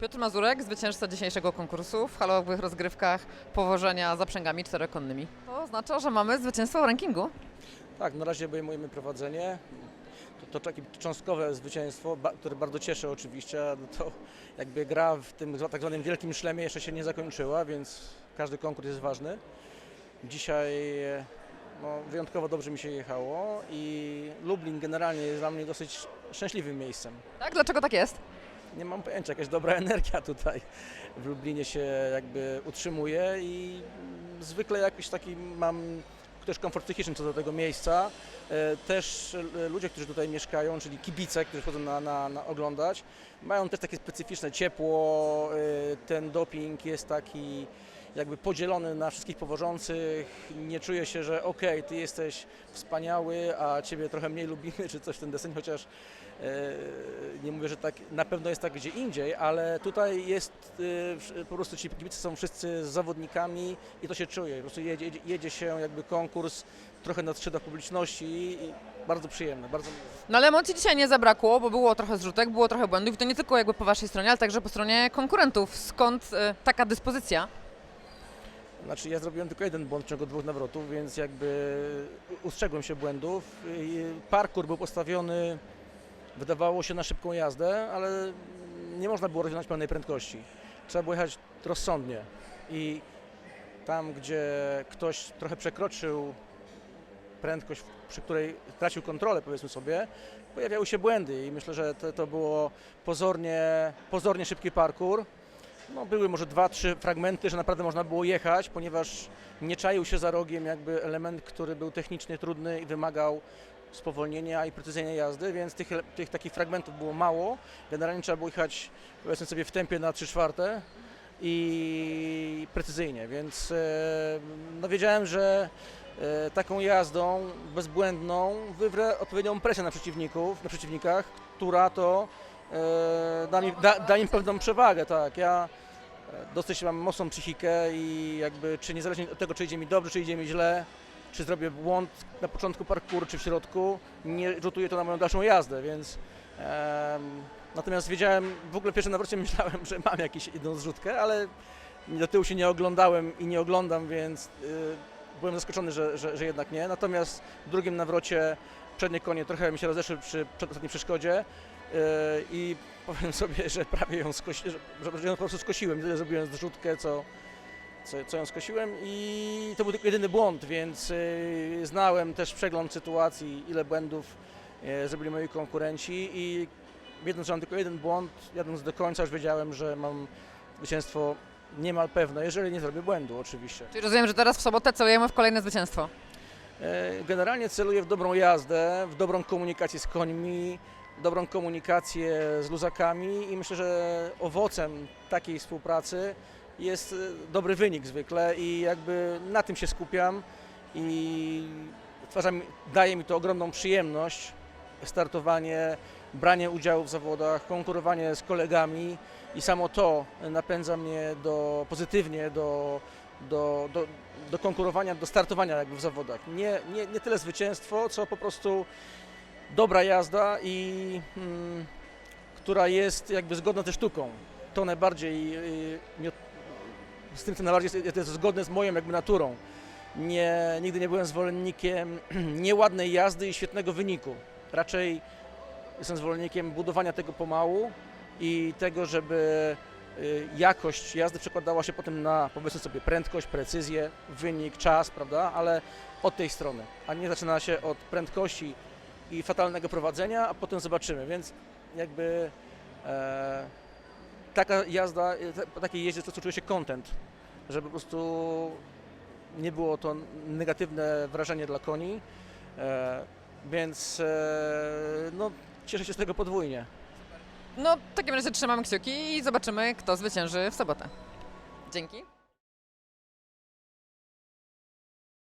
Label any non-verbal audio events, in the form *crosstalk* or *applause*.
Piotr Mazurek, zwycięzca dzisiejszego konkursu w halowych rozgrywkach powożenia zaprzęgami czterokonnymi. To oznacza, że mamy zwycięstwo w rankingu. Tak, na razie obejmujemy prowadzenie. To, to takie cząstkowe zwycięstwo, ba, które bardzo cieszy oczywiście. ale To jakby gra w tym tak zwanym wielkim szlemie jeszcze się nie zakończyła, więc każdy konkurs jest ważny. Dzisiaj no, wyjątkowo dobrze mi się jechało i Lublin generalnie jest dla mnie dosyć szczęśliwym miejscem. Tak? Dlaczego tak jest? Nie mam pojęcia, jakaś dobra *laughs* energia tutaj w Lublinie się jakby utrzymuje i zwykle jakiś taki mam też komfort psychiczny co do tego miejsca. E, Też ludzie, którzy tutaj mieszkają, czyli kibice, którzy chodzą na, na, na oglądać, mają też takie specyficzne ciepło, e, ten doping jest taki jakby podzielony na wszystkich powożących, nie czuje się, że okej, ty jesteś wspaniały, a ciebie trochę mniej lubimy, czy coś w ten deseń, chociaż e, nie mówię, że tak na pewno jest tak gdzie indziej, ale tutaj jest e, po prostu ci kibice są wszyscy zawodnikami i to się czuje. Po prostu jedzie, jedzie, się jakby konkurs trochę na skrzydłach publiczności i bardzo przyjemne, bardzo. No ale emocji dzisiaj nie zabrakło, bo było trochę zrzutek, było trochę błędów i to nie tylko jakby po waszej stronie, ale także po stronie konkurentów. Skąd e, taka dyspozycja? Znaczy ja zrobiłem tylko jeden błąd w ciągu dwóch nawrotów, więc jakby ustrzegłem się błędów. Parkour był postawiony, wydawało się na szybką jazdę, ale nie można było rozwinąć pełnej prędkości. Trzeba było jechać rozsądnie i tam, gdzie ktoś trochę przekroczył prędkość, przy której tracił kontrolę, powiedzmy sobie, pojawiały się błędy i myślę, że to, to było pozornie, pozornie szybki parkour. No, były może dwa, trzy fragmenty, że naprawdę można było jechać, ponieważ nie czaił się za rogiem jakby element, który był technicznie trudny i wymagał spowolnienia i precyzyjnej jazdy, więc tych, tych takich fragmentów było mało. Generalnie trzeba było jechać powiedzmy sobie w tempie na 3 czwarte i precyzyjnie, więc e, no wiedziałem, że e, taką jazdą bezbłędną wywrę odpowiednią presję na przeciwników, na przeciwnikach, która to da, mi, da, da im pewną przewagę, tak. Ja e, dosyć mam mocną psychikę i jakby czy niezależnie od tego, czy idzie mi dobrze, czy idzie mi źle, czy zrobię błąd na początku parkouru, czy w środku, nie rzutuje to na moją dalszą jazdę, więc natomiast wiedziałem, w ogóle w pierwszym nawrocie *laughs* myślałem, że mam jakąś jedną zrzutkę, ale do tyłu się nie oglądałem i nie oglądam, więc y, byłem zaskoczony, że, że, że jednak nie. Natomiast w drugim nawrocie przednie konie trochę mi się rozeszły przy przedostatniej przeszkodzie i powiem *laughs* sobie, że prawie ją, skosi, że, ją po prostu skosiłem. Tyle zrobiłem zrzutkę, co, co, co ją skosiłem i to był tylko jedyny błąd, więc yy, znałem też przegląd sytuacji, ile błędów yy, zrobili moi konkurenci i wiedząc, że mam tylko jeden błąd, jadąc do końca już wiedziałem, że mam zwycięstwo niemal pewne, jeżeli nie zrobię błędu oczywiście. Czyli rozumiem, że teraz w sobotę celujemy w kolejne zwycięstwo. E, Generalnie celuję w dobrą jazdę, w dobrą komunikację z końmi, dobrą komunikację z luzakami i myślę, że owocem takiej współpracy jest e, dobry wynik zwykle i jakby na tym się skupiam i mi, daje mi to ogromną przyjemność startowanie, branie udziału w zawodach, konkurowanie z kolegami i samo to napędza mnie do, pozytywnie do, do, do, do konkurowania, do startowania jakby w zawodach. Nie, nie, nie tyle zwycięstwo, co po prostu dobra jazda i mm, która jest jakby zgodna ze sztuką. To najbardziej y, z tym, co najbardziej jest, jest zgodne z moją jakby naturą. Nie, nigdy nie byłem zwolennikiem *clears throat* nieładnej jazdy i świetnego wyniku. Raczej jestem zwolennikiem budowania tego pomału i tego, żeby y, jakość jazdy przekładała się potem na powiedzmy sobie prędkość, precyzję, wynik, czas, prawda, ale od tej strony, a nie zaczyna się od prędkości i fatalnego prowadzenia, a potem zobaczymy, więc jakby e, taka jazda, e, po takiej jeździe prostu czuje się content, żeby po prostu nie było to negatywne wrażenie dla koni, e, więc e, no, cieszę się z tego podwójnie. No w takim razie trzymamy kciuki i zobaczymy, kto zwycięży w sobotę. Dzięki.